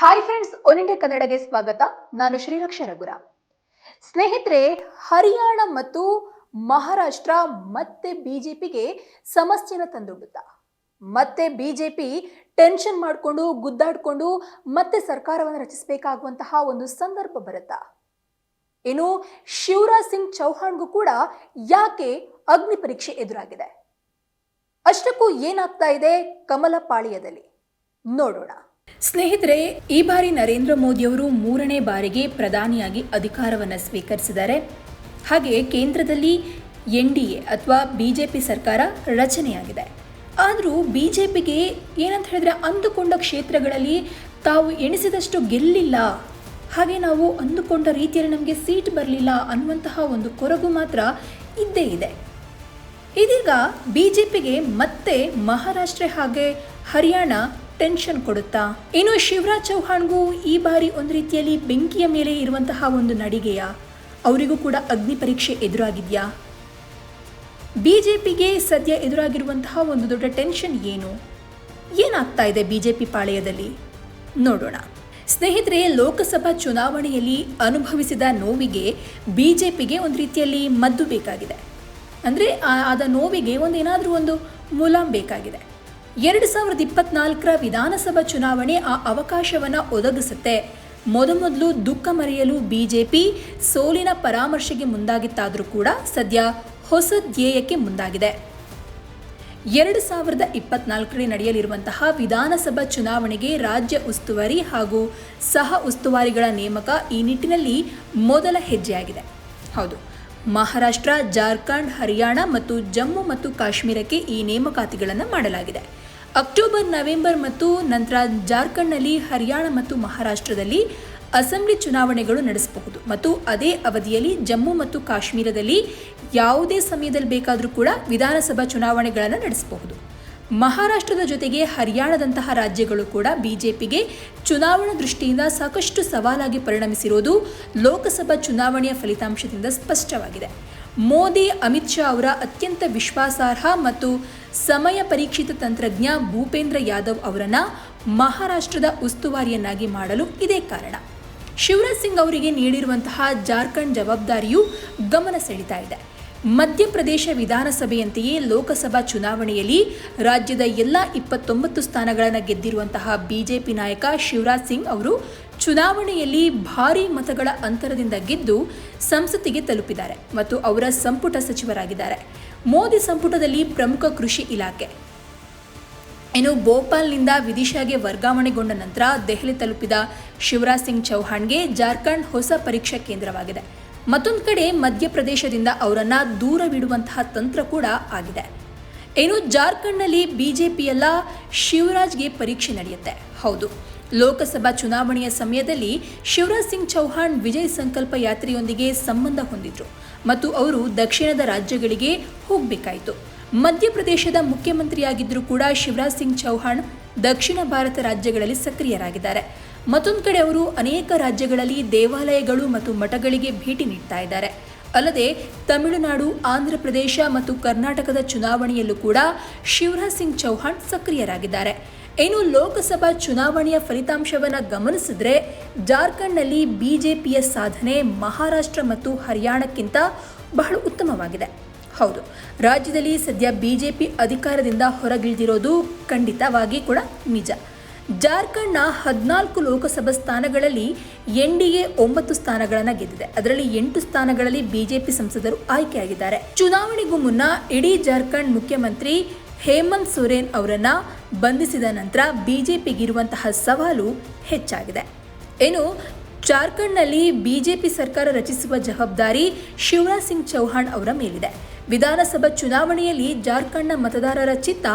Hi friends one ಕನ್ನಡಗೆ ಸ್ವಾಗತ. ನಾನು ಶ್ರೀರಕ್ಷ ರಘುರ. ಸ್ನೇಹಿತರೆ, ಹರಿಯಾಣ ಮತ್ತು ಮಹಾರಾಷ್ಟ್ರ ಮತ್ತೆ ಬಿಜೆಪಿಗೆ ಸಮಸ್ಯೆನ ತಂದೊಡ್ಡುತ್ತಾ. ಮತ್ತೆ ಬಿಜೆಪಿ ಟೆನ್ಷನ್ ಮಾಡಿಕೊಂಡು, ಗುದ್ದಾಡ್ಕೊಂಡು ಮತ್ತೆ ಸರ್ಕಾರವನ್ನು ರಚಿಸಬೇಕಾಗುವಂತಹ ಒಂದು ಸಂದರ್ಭ ಬರುತ್ತಾ. ಇನ್ನು ಶಿವರಾಜ್ ಸಿಂಗ್ ಚೌಹಾಣ್ಗೂ ಕೂಡ ಯಾಕೆ ಅಗ್ನಿ ಪರೀಕ್ಷೆ ಎದುರಾಗಿದೆ? ಅಷ್ಟಕ್ಕೂ ಏನಾಗ್ತಾ ಇದೆ ಕಮಲ ಪಾಳ್ಯದಲ್ಲಿ? ನೋಡೋಣ. ಸ್ನೇಹಿತರೆ, ಈ ಬಾರಿ ನರೇಂದ್ರ ಮೋದಿಯವರು ಮೂರನೇ ಬಾರಿಗೆ ಪ್ರಧಾನಿಯಾಗಿ ಅಧಿಕಾರವನ್ನು ಸ್ವೀಕರಿಸಿದ್ದಾರೆ. ಹಾಗೆ ಕೇಂದ್ರದಲ್ಲಿ ಎನ್ ಡಿ ಎ ಅಥವಾ ಬಿ ಜೆ ಪಿ ಸರ್ಕಾರ ರಚನೆಯಾಗಿದೆ. ಆದರೂ ಬಿ ಜೆ ಏನಂತ ಹೇಳಿದ್ರೆ ಅಂದುಕೊಂಡ ಕ್ಷೇತ್ರಗಳಲ್ಲಿ ತಾವು ಎಣಿಸಿದಷ್ಟು ಗೆಲ್ಲಿಲ್ಲ. ಹಾಗೆ ನಾವು ಅಂದುಕೊಂಡ ರೀತಿಯಲ್ಲಿ ನಮಗೆ ಸೀಟ್ ಬರಲಿಲ್ಲ ಅನ್ನುವಂತಹ ಒಂದು ಕೊರಗು ಮಾತ್ರ ಇದ್ದೇ ಇದೆ. ಇದೀಗ ಬಿಜೆಪಿಗೆ ಮತ್ತೆ ಮಹಾರಾಷ್ಟ್ರ ಹಾಗೆ ಹರಿಯಾಣ ಟೆನ್ಷನ್ ಕೊಡುತ್ತಾ? ಇನ್ನು ಶಿವರಾಜ್ ಚೌಹಾಣ್ಗೂ ಈ ಬಾರಿ ಒಂದು ರೀತಿಯಲ್ಲಿ ಬೆಂಕಿಯ ಮೇಲೆ ಇರುವಂತಹ ಒಂದು ನಡಿಗೆಯ? ಅವರಿಗೂ ಕೂಡ ಅಗ್ನಿ ಪರೀಕ್ಷೆ ಎದುರಾಗಿದೆಯಾ? ಬಿಜೆಪಿಗೆ ಸದ್ಯ ಎದುರಾಗಿರುವಂತಹ ಒಂದು ದೊಡ್ಡ ಟೆನ್ಷನ್ ಏನು? ಏನಾಗ್ತಾ ಇದೆ ಬಿಜೆಪಿ ಪಾಳೆಯದಲ್ಲಿ? ನೋಡೋಣ. ಸ್ನೇಹಿತರೆ, ಲೋಕಸಭಾ ಚುನಾವಣೆಯಲ್ಲಿ ಅನುಭವಿಸಿದ ನೋವಿಗೆ ಬಿಜೆಪಿಗೆ ಒಂದು ರೀತಿಯಲ್ಲಿ ಮದ್ದು ಬೇಕಾಗಿದೆ. ಅಂದರೆ ಆದ ನೋವಿಗೆ ಒಂದು ಏನಾದರೂ ಒಂದು ಮುಲಾಂ ಬೇಕಾಗಿದೆ. ಎರಡು ಸಾವಿರದ ಇಪ್ಪತ್ನಾಲ್ಕರ ವಿಧಾನಸಭಾ ಚುನಾವಣೆ ಆ ಅವಕಾಶವನ್ನು ಒದಗಿಸುತ್ತೆ. ಮೊದಮೊದಲು ದುಃಖ ಮರೆಯಲು ಬಿಜೆಪಿ ಸೋಲಿನ ಪರಾಮರ್ಶೆಗೆ ಮುಂದಾಗಿತ್ತಾದರೂ ಕೂಡ ಸದ್ಯ ಹೊಸ ಧ್ಯೇಯಕ್ಕೆ ಮುಂದಾಗಿದೆ. ಎರಡು ಸಾವಿರದ ಇಪ್ಪತ್ನಾಲ್ಕರಲ್ಲಿ ನಡೆಯಲಿರುವಂತಹ ವಿಧಾನಸಭಾ ಚುನಾವಣೆಗೆ ರಾಜ್ಯ ಉಸ್ತುವಾರಿ ಹಾಗೂ ಸಹ ಉಸ್ತುವಾರಿಗಳ ನೇಮಕ ಈ ನಿಟ್ಟಿನಲ್ಲಿ ಮೊದಲ ಹೆಜ್ಜೆಯಾಗಿದೆ. ಹೌದು. ಮಹಾರಾಷ್ಟ್ರ, ಜಾರ್ಖಂಡ್, ಹರಿಯಾಣ ಮತ್ತು ಜಮ್ಮು ಮತ್ತು ಕಾಶ್ಮೀರಕ್ಕೆ ಈ ನೇಮಕಾತಿಗಳನ್ನು ಮಾಡಲಾಗಿದೆ. ಅಕ್ಟೋಬರ್, ನವೆಂಬರ್ ಮತ್ತು ನಂತರ ಜಾರ್ಖಂಡ್ನಲ್ಲಿ, ಹರಿಯಾಣ ಮತ್ತು ಮಹಾರಾಷ್ಟ್ರದಲ್ಲಿ ಅಸೆಂಬ್ಲಿ ಚುನಾವಣೆಗಳು ನಡೆಸಬಹುದು. ಮತ್ತು ಅದೇ ಅವಧಿಯಲ್ಲಿ ಜಮ್ಮು ಮತ್ತು ಕಾಶ್ಮೀರದಲ್ಲಿ ಯಾವುದೇ ಸಮಯದಲ್ಲಿ ಬೇಕಾದರೂ ಕೂಡ ವಿಧಾನಸಭಾ ಚುನಾವಣೆಗಳನ್ನು ನಡೆಸಬಹುದು. ಮಹಾರಾಷ್ಟ್ರದ ಜೊತೆಗೆ ಹರಿಯಾಣದಂತಹ ರಾಜ್ಯಗಳು ಕೂಡ ಬಿಜೆಪಿಗೆ ಚುನಾವಣಾ ದೃಷ್ಟಿಯಿಂದ ಸಾಕಷ್ಟು ಸವಾಲಾಗಿ ಪರಿಣಮಿಸಿರುವುದು ಲೋಕಸಭಾ ಚುನಾವಣೆಯ ಫಲಿತಾಂಶದಿಂದ ಸ್ಪಷ್ಟವಾಗಿದೆ. ಮೋದಿ, ಅಮಿತ್ ಶಾ ಅವರ ಅತ್ಯಂತ ವಿಶ್ವಾಸಾರ್ಹ ಮತ್ತು ಸಮಯ ಪರೀಕ್ಷಿತ ತಂತ್ರಜ್ಞ ಭೂಪೇಂದ್ರ ಯಾದವ್ ಅವರನ್ನ ಮಹಾರಾಷ್ಟ್ರದ ಉಸ್ತುವಾರಿಯನ್ನಾಗಿ ಮಾಡಲು ಇದೇ ಕಾರಣ. ಶಿವರಾಜ್ ಸಿಂಗ್ ಅವರಿಗೆ ನೀಡಿರುವಂತಹ ಜಾರ್ಖಂಡ್ ಜವಾಬ್ದಾರಿಯು ಗಮನ ಸೆಳೀತಾ ಇದೆ. ಮಧ್ಯಪ್ರದೇಶ ವಿಧಾನಸಭೆಯಂತೆಯೇ ಲೋಕಸಭಾ ಚುನಾವಣೆಯಲ್ಲಿ ರಾಜ್ಯದ ಎಲ್ಲ ಇಪ್ಪತ್ತೊಂಬತ್ತು ಸ್ಥಾನಗಳನ್ನು ಗೆದ್ದಿರುವಂತಹ ಬಿಜೆಪಿ ನಾಯಕ ಶಿವರಾಜ್ ಸಿಂಗ್ ಅವರು ಚುನಾವಣೆಯಲ್ಲಿ ಭಾರೀ ಮತಗಳ ಅಂತರದಿಂದ ಗೆದ್ದು ಸಂಸತ್ತಿಗೆ ತಲುಪಿದ್ದಾರೆ ಮತ್ತು ಅವರ ಸಂಪುಟ ಸಚಿವರಾಗಿದ್ದಾರೆ. ಮೋದಿ ಸಂಪುಟದಲ್ಲಿ ಪ್ರಮುಖ ಕೃಷಿ ಇಲಾಖೆ. ಇನ್ನು ಭೋಪಾಲ್ನಿಂದ ವಿದಿಶಾಗೆ ವರ್ಗಾವಣೆಗೊಂಡ ನಂತರ ದೆಹಲಿ ತಲುಪಿದ ಶಿವರಾಜ್ ಸಿಂಗ್ ಚೌಹಾಣ್ಗೆ ಜಾರ್ಖಂಡ್ ಹೊಸ ಪರೀಕ್ಷಾ ಕೇಂದ್ರವಾಗಿದೆ. ಮತ್ತೊಂದು ಕಡೆ ಮಧ್ಯಪ್ರದೇಶದಿಂದ ಅವರನ್ನ ದೂರವಿಡುವಂತಹ ತಂತ್ರ ಕೂಡ ಆಗಿದೆ. ಇನ್ನು ಜಾರ್ಖಂಡ್ನಲ್ಲಿ ಬಿಜೆಪಿಯಲ್ಲ ಶಿವರಾಜ್ಗೆ ಪರೀಕ್ಷೆ ನಡೆಯುತ್ತೆ. ಹೌದು, ಲೋಕಸಭಾ ಚುನಾವಣೆಯ ಸಮಯದಲ್ಲಿ ಶಿವರಾಜ್ ಸಿಂಗ್ ಚೌಹಾಣ್ ವಿಜಯ್ ಸಂಕಲ್ಪ ಯಾತ್ರೆಯೊಂದಿಗೆ ಸಂಬಂಧ ಹೊಂದಿದ್ರು ಮತ್ತು ಅವರು ದಕ್ಷಿಣದ ರಾಜ್ಯಗಳಿಗೆ ಹೋಗಬೇಕಾಯಿತು. ಮಧ್ಯಪ್ರದೇಶದ ಮುಖ್ಯಮಂತ್ರಿಯಾಗಿದ್ದರೂ ಕೂಡ ಶಿವರಾಜ್ ಸಿಂಗ್ ಚೌಹಾಣ್ ದಕ್ಷಿಣ ಭಾರತ ರಾಜ್ಯಗಳಲ್ಲಿ ಸಕ್ರಿಯರಾಗಿದ್ದಾರೆ. ಮತ್ತೊಂದು ಕಡೆ ಅವರು ಅನೇಕ ರಾಜ್ಯಗಳಲ್ಲಿ ದೇವಾಲಯಗಳು ಮತ್ತು ಮಠಗಳಿಗೆ ಭೇಟಿ ನೀಡ್ತಾ ಇದ್ದಾರೆ. ಅಲ್ಲದೆ ತಮಿಳುನಾಡು, ಆಂಧ್ರ ಪ್ರದೇಶ ಮತ್ತು ಕರ್ನಾಟಕದ ಚುನಾವಣೆಯಲ್ಲೂ ಕೂಡ ಶಿವರಾಜ್ ಸಿಂಗ್ ಚೌಹಾಣ್ ಸಕ್ರಿಯರಾಗಿದ್ದಾರೆ. ಇನ್ನು ಲೋಕಸಭಾ ಚುನಾವಣೆಯ ಫಲಿತಾಂಶವನ್ನು ಗಮನಿಸಿದ್ರೆ ಜಾರ್ಖಂಡ್ನಲ್ಲಿ ಬಿಜೆಪಿಯ ಸಾಧನೆ ಮಹಾರಾಷ್ಟ್ರ ಮತ್ತು ಹರಿಯಾಣಕ್ಕಿಂತ ಬಹಳ ಉತ್ತಮವಾಗಿದೆ. ಹೌದು, ರಾಜ್ಯದಲ್ಲಿ ಸದ್ಯ ಬಿಜೆಪಿ ಅಧಿಕಾರದಿಂದ ಹೊರಗಿಳಿದಿರೋದು ಖಂಡಿತವಾಗಿ ಕೂಡ ನಿಜ. ಜಾರ್ಖಂಡ್ನ ಹದಿನಾಲ್ಕು ಲೋಕಸಭಾ ಸ್ಥಾನಗಳಲ್ಲಿ ಎನ್ ಡಿ ಎ ಒಂಬತ್ತು ಸ್ಥಾನಗಳನ್ನು ಗೆದ್ದಿದೆ. ಅದರಲ್ಲಿ ಎಂಟು ಸ್ಥಾನಗಳಲ್ಲಿ ಬಿಜೆಪಿ ಸಂಸದರು ಆಯ್ಕೆಯಾಗಿದ್ದಾರೆ. ಚುನಾವಣೆಗೂ ಮುನ್ನ ಇಡೀ ಜಾರ್ಖಂಡ್ ಮುಖ್ಯಮಂತ್ರಿ ಹೇಮಂತ್ ಸೊರೇನ್ ಅವರನ್ನ ಬಂಧಿಸಿದ ನಂತರ ಬಿಜೆಪಿಗಿರುವಂತಹ ಸವಾಲು ಹೆಚ್ಚಾಗಿದೆ. ಏನು ಜಾರ್ಖಂಡ್ನಲ್ಲಿ ಬಿಜೆಪಿ ಸರ್ಕಾರ ರಚಿಸುವ ಜವಾಬ್ದಾರಿ ಶಿವರಾಜ್ ಸಿಂಗ್ ಚೌಹಾಣ್ ಅವರ ಮೇಲಿದೆ. ವಿಧಾನಸಭಾ ಚುನಾವಣೆಯಲ್ಲಿ ಜಾರ್ಖಂಡ್ನ ಮತದಾರರ ಚಿತ್ತ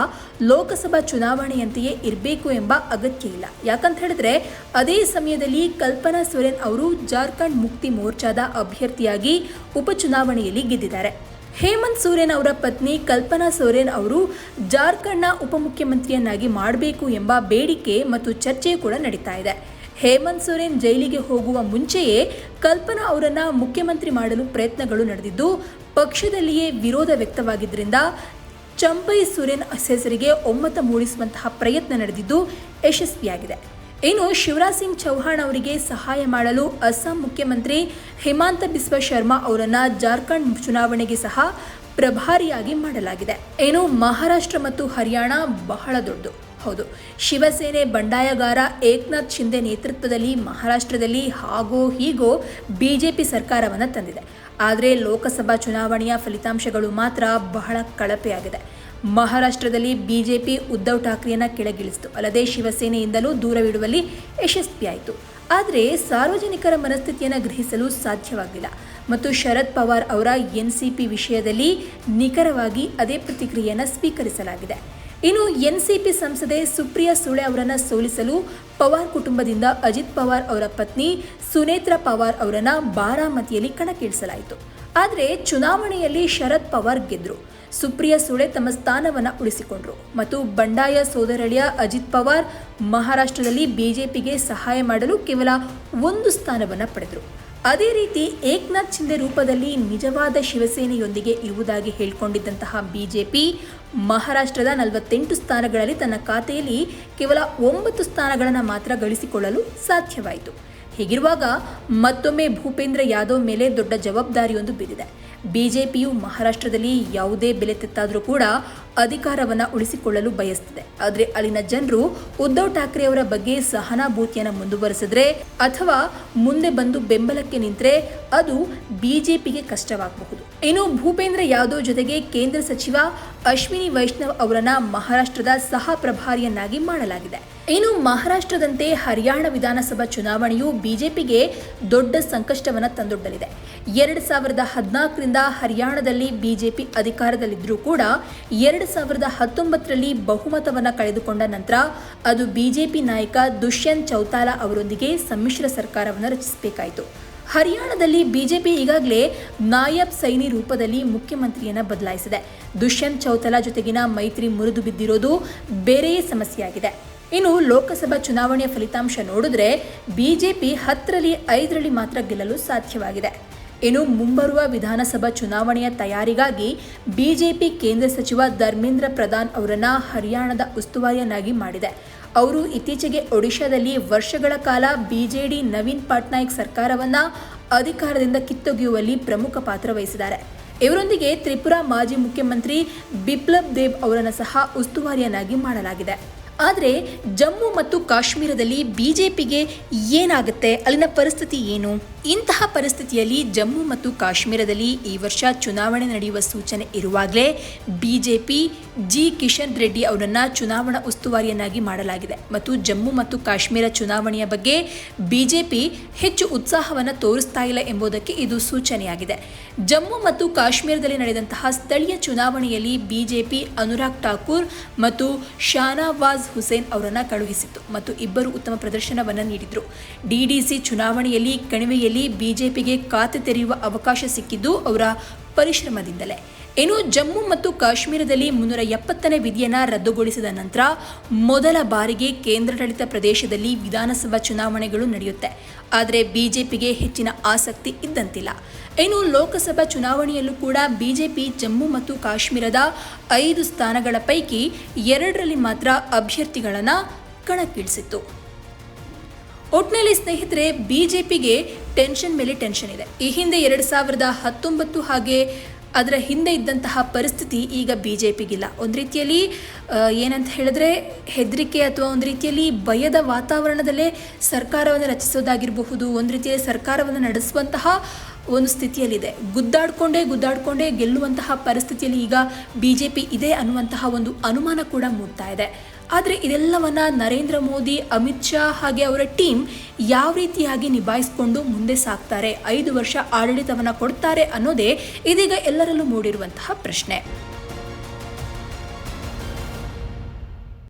ಲೋಕಸಭಾ ಚುನಾವಣೆಯಂತೆಯೇ ಇರಬೇಕು ಎಂಬ ಅಗತ್ಯ ಇಲ್ಲ. ಯಾಕಂತ ಹೇಳಿದ್ರೆ, ಅದೇ ಸಮಯದಲ್ಲಿ ಕಲ್ಪನಾ ಸೊರೆನ್ ಅವರು ಜಾರ್ಖಂಡ್ ಮುಕ್ತಿ ಮೋರ್ಚಾದ ಅಭ್ಯರ್ಥಿಯಾಗಿ ಉಪಚುನಾವಣೆಯಲ್ಲಿ ಗೆದ್ದಿದ್ದಾರೆ. ಹೇಮಂತ್ ಸೋರೆನ್ ಅವರ ಪತ್ನಿ ಕಲ್ಪನಾ ಸೋರೆನ್ ಅವರು ಜಾರ್ಖಂಡ್ನ ಉಪಮುಖ್ಯಮಂತ್ರಿಯನ್ನಾಗಿ ಮಾಡಬೇಕು ಎಂಬ ಬೇಡಿಕೆ ಮತ್ತು ಚರ್ಚೆ ಕೂಡ ನಡೀತಾ ಇದೆ. ಹೇಮಂತ್ ಸೊರೇನ್ ಜೈಲಿಗೆ ಹೋಗುವ ಮುಂಚೆಯೇ ಕಲ್ಪನಾ ಅವರನ್ನ ಮುಖ್ಯಮಂತ್ರಿ ಮಾಡಲು ಪ್ರಯತ್ನಗಳು ನಡೆದಿದ್ದು, ಪಕ್ಷದಲ್ಲಿಯೇ ವಿರೋಧ ವ್ಯಕ್ತವಾಗಿದ್ದರಿಂದ ಚಂಪೈ ಸುರೇನ್ ಹೆಸರಿಗೆ ಒಮ್ಮತ ಮೂಡಿಸುವಂತಹ ಪ್ರಯತ್ನ ನಡೆದಿದ್ದು ಯಶಸ್ವಿಯಾಗಿದೆ. ಇನ್ನು ಶಿವರಾಜ್ ಸಿಂಗ್ ಚೌಹಾಣ್ ಅವರಿಗೆ ಸಹಾಯ ಮಾಡಲು ಅಸ್ಸಾಂ ಮುಖ್ಯಮಂತ್ರಿ ಹಿಮಾಂತ ಬಿಸ್ವ ಶರ್ಮಾ ಅವರನ್ನು ಜಾರ್ಖಂಡ್ ಚುನಾವಣೆಗೆ ಸಹ ಪ್ರಭಾರಿಯಾಗಿ ಮಾಡಲಾಗಿದೆ. ಏನು ಮಹಾರಾಷ್ಟ್ರ ಮತ್ತು ಹರಿಯಾಣ ಬಹಳ ದೊಡ್ಡದು. ಹೌದು. ಶಿವಸೇನೆ ಬಂಡಾಯಗಾರ ಏಕನಾಥ್ ಶಿಂದೆ ನೇತೃತ್ವದಲ್ಲಿ ಮಹಾರಾಷ್ಟ್ರದಲ್ಲಿ ಹಾಗೋ ಹೀಗೋ ಬಿಜೆಪಿ ಸರ್ಕಾರವನ್ನು ತಂದಿದೆ. ಆದರೆ ಲೋಕಸಭಾ ಚುನಾವಣೆಯ ಫಲಿತಾಂಶಗಳು ಮಾತ್ರ ಬಹಳ ಕಳಪೆಯಾಗಿದೆ. ಮಹಾರಾಷ್ಟ್ರದಲ್ಲಿ ಬಿಜೆಪಿ ಉದ್ಧವ್ ಠಾಕ್ರೆಯನ್ನು ಕೆಳಗಿಳಿಸಿತು. ಅಲ್ಲದೆ ಶಿವಸೇನೆಯಿಂದಲೂ ದೂರವಿಡುವಲ್ಲಿ ಯಶಸ್ವಿಯಾಯಿತು ಆದರೆ ಸಾರ್ವಜನಿಕರ ಮನಸ್ಥಿತಿಯನ್ನು ಗ್ರಹಿಸಲು ಸಾಧ್ಯವಾಗಿಲ್ಲ. ಮತ್ತು ಶರದ್ ಪವಾರ್ ಅವರ ಎನ್ ಸಿ ಪಿ ವಿಷಯದಲ್ಲಿ ನಿಖರವಾಗಿ ಅದೇ ಪ್ರತಿಕ್ರಿಯೆಯನ್ನು ಸ್ವೀಕರಿಸಲಾಗಿದೆ. ಇನ್ನು ಎನ್ಸಿಪಿ ಸಂಸದೆ ಸುಪ್ರಿಯಾ ಸುಳೆ ಅವರನ್ನು ಸೋಲಿಸಲು ಪವಾರ್ ಕುಟುಂಬದಿಂದ ಅಜಿತ್ ಪವಾರ್ ಅವರ ಪತ್ನಿ ಸುನೇತ್ರ ಪವಾರ್ ಅವರನ್ನು ಬಾರಾಮತಿಯಲ್ಲಿ ಕಣಕ್ಕಿಳಿಸಲಾಯಿತು. ಆದರೆ ಚುನಾವಣೆಯಲ್ಲಿ ಶರದ್ ಪವಾರ್ ಗೆದ್ರು. ಸುಪ್ರಿಯಾ ಸುಳೆ ತಮ್ಮ ಸ್ಥಾನವನ್ನು ಉಳಿಸಿಕೊಂಡರು. ಮತ್ತು ಬಂಡಾಯ ಸೋದರಳಿಯ ಅಜಿತ್ ಪವಾರ್ ಮಹಾರಾಷ್ಟ್ರದಲ್ಲಿ ಬಿಜೆಪಿಗೆ ಸಹಾಯ ಮಾಡಲು ಕೇವಲ ಒಂದು ಸ್ಥಾನವನ್ನು ಪಡೆದರು. ಅದೇ ರೀತಿ ಏಕನಾಥ್ ಶಿಂದೆ ರೂಪದಲ್ಲಿ ನಿಜವಾದ ಶಿವಸೇನೆಯೊಂದಿಗೆ ಇರುವುದಾಗಿ ಹೇಳಿಕೊಂಡಿದ್ದಂತಹ ಬಿಜೆಪಿ ಮಹಾರಾಷ್ಟ್ರದ ನಲವತ್ತೆಂಟು ಸ್ಥಾನಗಳಲ್ಲಿ ತನ್ನ ಖಾತೆಯಲ್ಲಿ ಕೇವಲ ಒಂಬತ್ತು ಸ್ಥಾನಗಳನ್ನು ಮಾತ್ರ ಗಳಿಸಿಕೊಳ್ಳಲು ಸಾಧ್ಯವಾಯಿತು. ಹೀಗಿರುವಾಗ ಮತ್ತೊಮ್ಮೆ ಭೂಪೇಂದ್ರ ಯಾದವ್ ಮೇಲೆ ದೊಡ್ಡ ಜವಾಬ್ದಾರಿಯೊಂದು ಬಿದ್ದಿದೆ. ಬಿಜೆಪಿಯು ಮಹಾರಾಷ್ಟ್ರದಲ್ಲಿ ಯಾವುದೇ ಬೆಲೆ ತೆತ್ತಾದರೂ ಕೂಡ ಅಧಿಕಾರವನ್ನು ಉಳಿಸಿಕೊಳ್ಳಲು ಬಯಸ್ತಿದೆ. ಆದರೆ ಅಲ್ಲಿನ ಜನರು ಉದ್ಧವ್ ಠಾಕ್ರೆ ಅವರ ಬಗ್ಗೆ ಸಹನಾಭೂತಿಯನ್ನು ಮುಂದುವರೆಸಿದ್ರೆ ಅಥವಾ ಮುಂದೆ ಬಂದು ಬೆಂಬಲಕ್ಕೆ ನಿಂತರೆ ಅದು ಬಿಜೆಪಿಗೆ ಕಷ್ಟವಾಗಬಹುದು. ಇನ್ನು ಭೂಪೇಂದ್ರ ಯಾದವ್ ಜೊತೆಗೆ ಕೇಂದ್ರ ಸಚಿವ ಅಶ್ವಿನಿ ವೈಷ್ಣವ್ ಅವರನ್ನ ಮಹಾರಾಷ್ಟ್ರದ ಸಹ ಪ್ರಭಾರಿಯನ್ನಾಗಿ ಮಾಡಲಾಗಿದೆ. ಇನ್ನು ಮಹಾರಾಷ್ಟ್ರದಂತೆ ಹರಿಯಾಣ ವಿಧಾನಸಭಾ ಚುನಾವಣೆಯು ಬಿಜೆಪಿಗೆ ದೊಡ್ಡ ಸಂಕಷ್ಟವನ್ನು ತಂದೊಡ್ಡಲಿದೆ. ಎರಡು ಸಾವಿರದ ಹದಿನಾಲ್ಕರಿಂದ ಹರಿಯಾಣದಲ್ಲಿ ಬಿಜೆಪಿ ಅಧಿಕಾರದಲ್ಲಿದ್ದರೂ ಕೂಡ ಎರಡು ಸಾವಿರದ ಹತ್ತೊಂಬತ್ತರಲ್ಲಿ ಬಹುಮತವನ್ನು ಕಳೆದುಕೊಂಡ ನಂತರ ಅದು ಬಿಜೆಪಿ ನಾಯಕ ದುಷ್ಯಂತ್ ಚೌತಾಲಾ ಅವರೊಂದಿಗೆ ಸಮ್ಮಿಶ್ರ ಸರ್ಕಾರವನ್ನು ರಚಿಸಬೇಕಾಯಿತು. ಹರಿಯಾಣದಲ್ಲಿ ಬಿಜೆಪಿ ಈಗಾಗಲೇ ನಾಯಬ್ ಸೈನಿ ರೂಪದಲ್ಲಿ ಮುಖ್ಯಮಂತ್ರಿಯನ್ನ ಬದಲಾಯಿಸಿದೆ. ದುಷ್ಯಂತ್ ಚೌತಾಲಾ ಜೊತೆಗಿನ ಮೈತ್ರಿ ಮುರಿದು ಬಿದ್ದಿರೋದು ಬೇರೆಯೇ ಸಮಸ್ಯೆಯಾಗಿದೆ. ಇನ್ನು ಲೋಕಸಭಾ ಚುನಾವಣೆಯ ಫಲಿತಾಂಶ ನೋಡಿದ್ರೆ ಬಿಜೆಪಿ ಹತ್ತರಲ್ಲಿ ಐದರಲ್ಲಿ ಮಾತ್ರ ಗೆಲ್ಲಲು ಸಾಧ್ಯವಾಗಿದೆ. ಇನ್ನು ಮುಂಬರುವ ವಿಧಾನಸಭಾ ಚುನಾವಣೆಯ ತಯಾರಿಗಾಗಿ ಬಿಜೆಪಿ ಕೇಂದ್ರ ಸಚಿವ ಧರ್ಮೇಂದ್ರ ಪ್ರಧಾನ್ ಅವರನ್ನು ಹರಿಯಾಣದ ಉಸ್ತುವಾರಿಯನ್ನಾಗಿ ಮಾಡಿದೆ. ಅವರು ಇತ್ತೀಚೆಗೆ ಒಡಿಶಾದಲ್ಲಿ ವರ್ಷಗಳ ಕಾಲ ಬಿಜೆಡಿ ನವೀನ್ ಪಟ್ನಾಯಕ್ ಸರ್ಕಾರವನ್ನು ಅಧಿಕಾರದಿಂದ ಕಿತ್ತೊಗೆಯುವಲ್ಲಿ ಪ್ರಮುಖ ಪಾತ್ರ ವಹಿಸಿದ್ದಾರೆ. ಇವರೊಂದಿಗೆ ತ್ರಿಪುರಾ ಮಾಜಿ ಮುಖ್ಯಮಂತ್ರಿ ಬಿಪ್ಲಬ್ ದೇವ್ ಅವರನ್ನು ಸಹ ಉಸ್ತುವಾರಿಯನ್ನಾಗಿ ಮಾಡಲಾಗಿದೆ. ಆದರೆ ಜಮ್ಮು ಮತ್ತು ಕಾಶ್ಮೀರದಲ್ಲಿ ಬಿಜೆಪಿಗೆ ಏನಾಗುತ್ತೆ? ಅಲ್ಲಿನ ಪರಿಸ್ಥಿತಿ ಏನು? ಇಂತಹ ಪರಿಸ್ಥಿತಿಯಲ್ಲಿ ಜಮ್ಮು ಮತ್ತು ಕಾಶ್ಮೀರದಲ್ಲಿ ಈ ವರ್ಷ ಚುನಾವಣೆ ನಡೆಯುವ ಸೂಚನೆ ಇರುವಾಗಲೇ ಬಿಜೆಪಿ, ಜಿ ಕಿಶನ್ ರೆಡ್ಡಿ ಅವರನ್ನು ಚುನಾವಣಾ ಉಸ್ತುವಾರಿಯನ್ನಾಗಿ ಮಾಡಲಾಗಿದೆ. ಮತ್ತು ಜಮ್ಮು ಮತ್ತು ಕಾಶ್ಮೀರ ಚುನಾವಣೆಯ ಬಗ್ಗೆ ಬಿಜೆಪಿ ಹೆಚ್ಚು ಉತ್ಸಾಹವನ್ನು ತೋರಿಸ್ತಾ ಇಲ್ಲ ಎಂಬುದಕ್ಕೆ ಇದು ಸೂಚನೆಯಾಗಿದೆ. ಜಮ್ಮು ಮತ್ತು ಕಾಶ್ಮೀರದಲ್ಲಿ ನಡೆದಂತಹ ಸ್ಥಳೀಯ ಚುನಾವಣೆಯಲ್ಲಿ ಬಿಜೆಪಿ ಅನುರಾಗ್ ಠಾಕೂರ್ ಮತ್ತು ಶಾನವಾಜ್ ಹುಸೇನ್ ಅವರನ್ನು ಕಳುಹಿಸಿತ್ತು ಮತ್ತು ಇಬ್ಬರು ಉತ್ತಮ ಪ್ರದರ್ಶನವನ್ನು ನೀಡಿದರು. ಡಿಡಿಸಿ ಚುನಾವಣೆಯಲ್ಲಿ ಕಣಿವೆಯಲ್ಲಿ ಬಿಜೆಪಿಗೆ ಖಾತೆ ತೆರೆಯುವ ಅವಕಾಶ ಸಿಕ್ಕಿದ್ದು ಅವರ ಪರಿಶ್ರಮದಿಂದಲೇ. ಇನ್ನು ಜಮ್ಮು ಮತ್ತು ಕಾಶ್ಮೀರದಲ್ಲಿ ಮುನ್ನೂರ ಎಪ್ಪತ್ತನೇ ವಿಧಿಯನ್ನು ರದ್ದುಗೊಳಿಸಿದ ನಂತರ ಮೊದಲ ಬಾರಿಗೆ ಕೇಂದ್ರಾಡಳಿತ ಪ್ರದೇಶದಲ್ಲಿ ವಿಧಾನಸಭಾ ಚುನಾವಣೆಗಳು ನಡೆಯುತ್ತೆ. ಆದರೆ ಬಿಜೆಪಿಗೆ ಹೆಚ್ಚಿನ ಆಸಕ್ತಿ ಇದ್ದಂತಿಲ್ಲ. ಇನ್ನು ಲೋಕಸಭಾ ಚುನಾವಣೆಯಲ್ಲೂ ಕೂಡ ಬಿಜೆಪಿ ಜಮ್ಮು ಮತ್ತು ಕಾಶ್ಮೀರದ ಐದು ಸ್ಥಾನಗಳ ಪೈಕಿ ಎರಡರಲ್ಲಿ ಮಾತ್ರ ಅಭ್ಯರ್ಥಿಗಳನ್ನು ಕಣಕ್ಕಿಳಿಸಿತ್ತು. ಒಟ್ನಲ್ಲಿ ಸ್ನೇಹಿತರೆ, ಬಿಜೆಪಿಗೆ ಟೆನ್ಷನ್ ಮೇಲೆ ಟೆನ್ಷನ್ ಇದೆ. ಈ ಹಿಂದೆ ಎರಡು ಸಾವಿರದ ಹತ್ತೊಂಬತ್ತು ಹಾಗೆ ಅದರ ಹಿಂದೆ ಇದ್ದಂತಹ ಪರಿಸ್ಥಿತಿ ಈಗ ಬಿ ಜೆ ಪಿಗಿಲ್ಲ ಒಂದು ರೀತಿಯಲ್ಲಿ ಏನಂತ ಹೇಳಿದ್ರೆ ಹೆದರಿಕೆ ಅಥವಾ ಒಂದು ರೀತಿಯಲ್ಲಿ ಭಯದ ವಾತಾವರಣದಲ್ಲೇ ಸರ್ಕಾರವನ್ನು ರಚಿಸೋದಾಗಿರಬಹುದು, ಒಂದು ರೀತಿಯಲ್ಲಿ ಸರ್ಕಾರವನ್ನು ನಡೆಸುವಂತಹ ಒಂದು ಸ್ಥಿತಿಯಲ್ಲಿದೆ. ಗುದ್ದಾಡ್ಕೊಂಡೇ ಗುದ್ದಾಡ್ಕೊಂಡೇ ಗೆಲ್ಲುವಂತಹ ಪರಿಸ್ಥಿತಿಯಲ್ಲಿ ಈಗ ಬಿ ಜೆ ಪಿ ಇದೆ ಅನ್ನುವಂತಹ ಒಂದು ಅನುಮಾನ ಕೂಡ ಮೂಡ್ತಾ ಇದೆ. ಆದರೆ ಇದೆಲ್ಲವನ್ನ ನರೇಂದ್ರ ಮೋದಿ, ಅಮಿತ್ ಶಾ ಹಾಗೆ ಅವರ ಟೀಮ್ ಯಾವ ರೀತಿಯಾಗಿ ನಿಭಾಯಿಸಿಕೊಂಡು ಮುಂದೆ ಸಾಕ್ತಾರೆ, ಐದು ವರ್ಷ ಆಡಳಿತವನ್ನು ಕೊಡ್ತಾರೆ ಅನ್ನೋದೇ ಇದೀಗ ಎಲ್ಲರಲ್ಲೂ ಮೂಡಿರುವಂತಹ ಪ್ರಶ್ನೆ.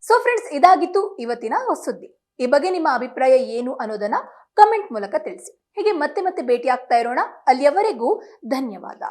ಸೊ ಫ್ರೆಂಡ್ಸ್ ಇದಾಗಿತ್ತು ಇವತ್ತಿನ ಸುದ್ದಿ ಈ ಬಗ್ಗೆ ನಿಮ್ಮ ಅಭಿಪ್ರಾಯ ಏನು ಅನ್ನೋದನ್ನ ಕಮೆಂಟ್ ಮೂಲಕ ತಿಳಿಸಿ. ಹೀಗೆ ಮತ್ತೆ ಮತ್ತೆ ಭೇಟಿ ಇರೋಣ. ಅಲ್ಲಿಯವರೆಗೂ ಧನ್ಯವಾದ.